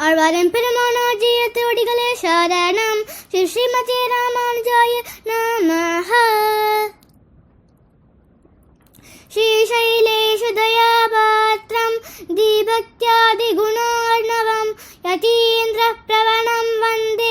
ஆழ்வாரன் பெருமானாஜிய திருடிகளே சரணம். ஸ்ரீ ஸ்ரீமதி ராமானுஜாய நமஹ. श्रीशैलेशदयापात्रं दीभक्त्यादिगुणार्णवं यतीन्द्रप्रवणं वन्दे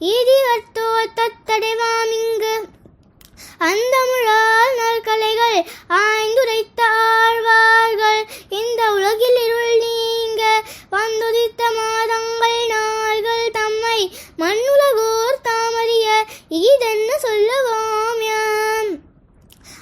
இதிவத்தோர் தத்தடைவாமிங்கு. அந்த முழால் நற்கலைகள்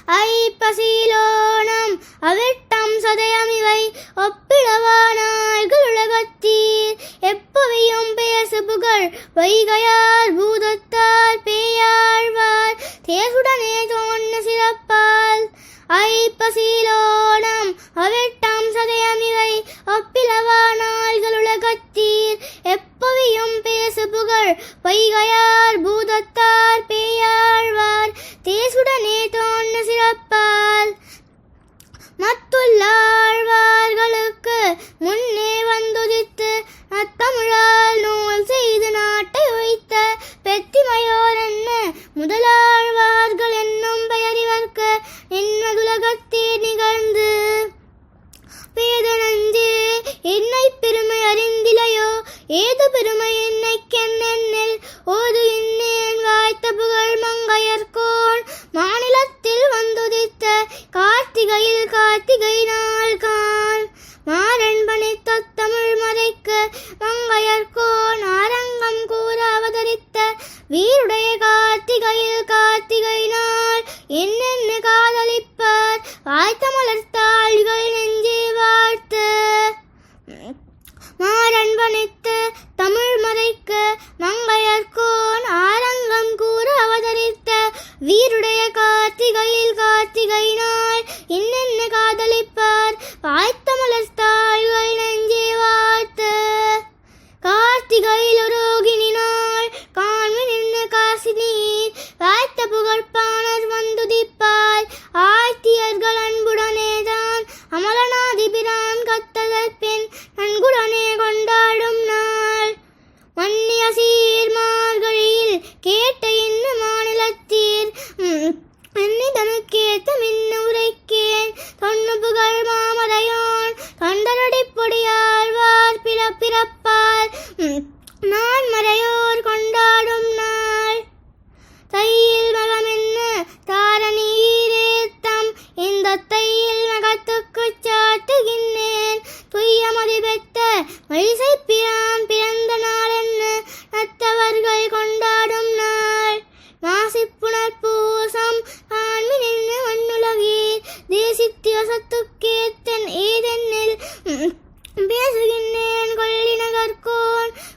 ஐப்பசியிலோனம் அவிட்டம் சதயம் இவை ஒப்பிடவானார்கள் உலகத்தீர் எப்பவையும் பேசு புகழ் வைகையார் பூதத்தார் பேயாழ்வார் தேசுடனே தோன்ன சிறப்பால். ஐப்பசியிலோனம் அவிட்டம் சதயம் இவை ஒப்பிலவானார்கள் உலகத்தீர் எப் புவியும் பேசு புகழ். பொய்கையார் பூதத்தார் பேயாழ்வார். தேசுடனே தோன்று சிறப்பால். மத்துள்ளாழ்வார்களுக்கு முன்னே வந்துதித்து அத்தமிழால் நூல் செய்து நாட்டை உய்த்த பெத்திமையோர் என்ன? முதலாழ்வார்கள் என்னும் பெயரிவர்க்கு என்னதுலகத்தே நிகழ்ந்து. பேதனஞ்சே என்னை பெரும் ഏതു പെരുമയെന്നെക്കെന്നെന്നിൽ ഓതു ഇന്നേൻ വായ്ത്ത പുകൾ മങ്കയർക്കോൺ മാനിലത്തിൽ വന്നുദിത്ത കാർത്തികയിൽ കാർത്തികൈ നാൾ കാൺ മാരൻ പണിത്തൊത്തമിഴ് മറയ്ക്ക് മങ്കയർക്കോൺ ആരംഗം കൂറാവതരിത്ത വീരുടയ കാർത്തികയിൽ കാർത്തികൈ നാൾ എന്നെന്ന് കാതലിപ്പാർ വായ്ത്തമുലർത്ത the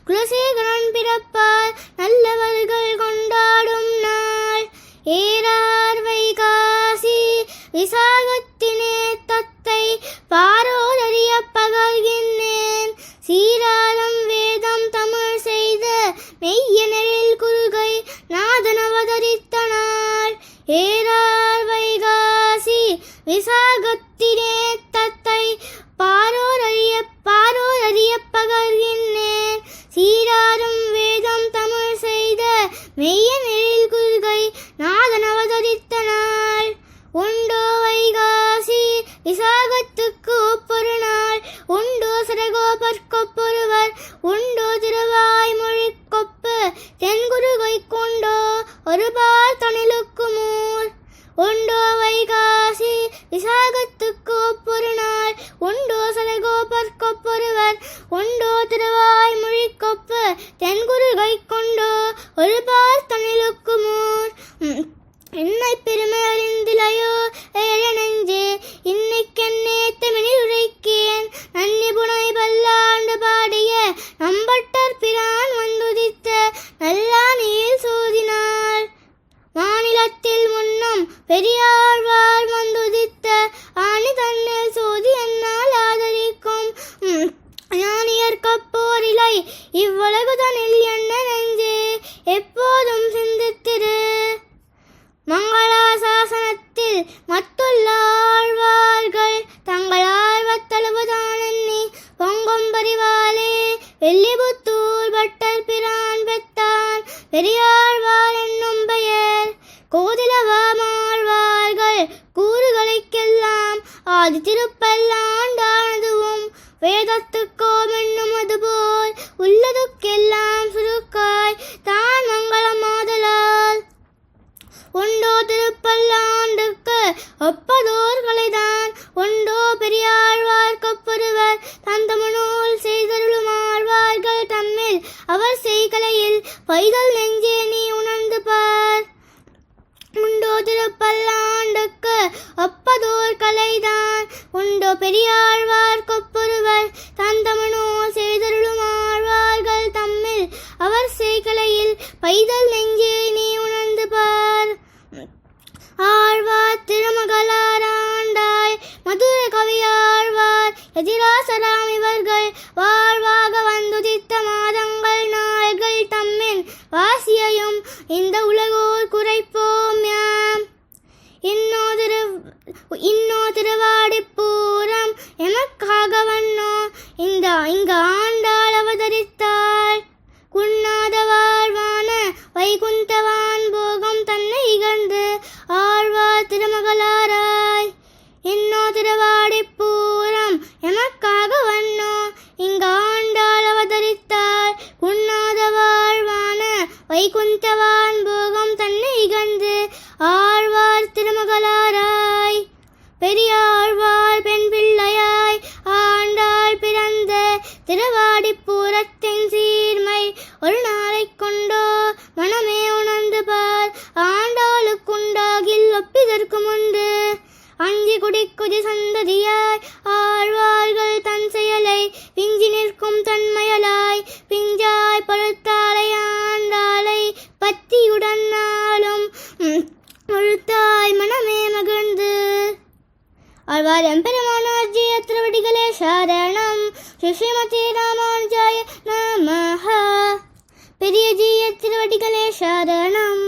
குலசேகரன் பிறப்பால் நல்லவர்கள் கொண்டாடும் நாள். ஏறார் வைகாசி விசாகத்தினே தத்தை பாரோதறிய பகர்கின்றேன் சீராதம் வேதம் தமிழ் செய்த மெய்யனரில் குறுகை நாதனவதரித்த நாள். ஏறார் வைகாசி விசாகத்தினே நாதன் அவதரித்த நாள் உண்டோ வைகாசி விசாகத்துக்கு ஒப்பொரு நாள் உண்டோ சரகோபற்கொப்பொருவர் உண்டோ திருவாய் மொழிக்கொப்பு. தென்குரு தென்குருகை கொண்டோ ஒரு பால் தணிலுக்கு மூர். உண்டோ வைகாசி விசாகத்துக்கு ஒப்பொரு நாள் உண்டோ சலகோபற்கொப்பொருவர் உண்டோ திருவாய் மொழிக்கொப்பு. தென்குரு கொண்டோ கப்போரிலை இவ்வுலகுதனில் என்ன நெஞ்சே? எப்போதும் சிந்தித்திரு. மங்களாசாசனத்தில் மத்துள்ள ஆழ்வார்கள் தங்கள் ஆழ்வத்தளவுதான் எண்ணி பொங்கும் பரிவாலே வெள்ளிபுத்தூர் பட்டர் பிரான் பெத்தான் பெரியாழ்வார் என்னும் பெயர். கோதிலவாமாழ்வார்கள் கூறுகளுக்கெல்லாம் ஆதி திருப்ப திருப்பல்லாண்டுக்கு ஒப்பதோர் கலைதான். உண்டோ பெரியாழ்வார் கொப்பொருவர் தந்தமனோ செய்தருளும் ஆழ்வார்கள் தம்மில். அவர் செய்கலையில் பைதல் நெஞ்சே நீ உணர்ந்து பார். ஆழ்வார் திருமகளாராண்டாய். மதுரை கவியாழ்வார் எதிராசராம் இன்னோ திருவாடிப்பூரம் எமக்காக வண்ணோ? இந்த இங்கு ஆண்டாள் அவதரித்தாள். குன்னாத வாழ்வான வைகுந்தவான் போகம் தன்னை இகழ்ந்து ஆழ்வார் திருமகளாராய். இன்னோ திருவாடிப்பூரம் எமக்காக வண்ணோ? இங்கு ஆண்டாள் அவதரித்தாள். குன்னாத வாழ்வான வைகுந்தவான் போகம் தன்னை இகழ்ந்து ஆழ்வார் எம்பெருமானார் திருவடிகளே சரணம். ஸ்ரீமதி ராமானுஜாய நமஹ. பெரிய ஜீய திருவடிகளே சரணம்.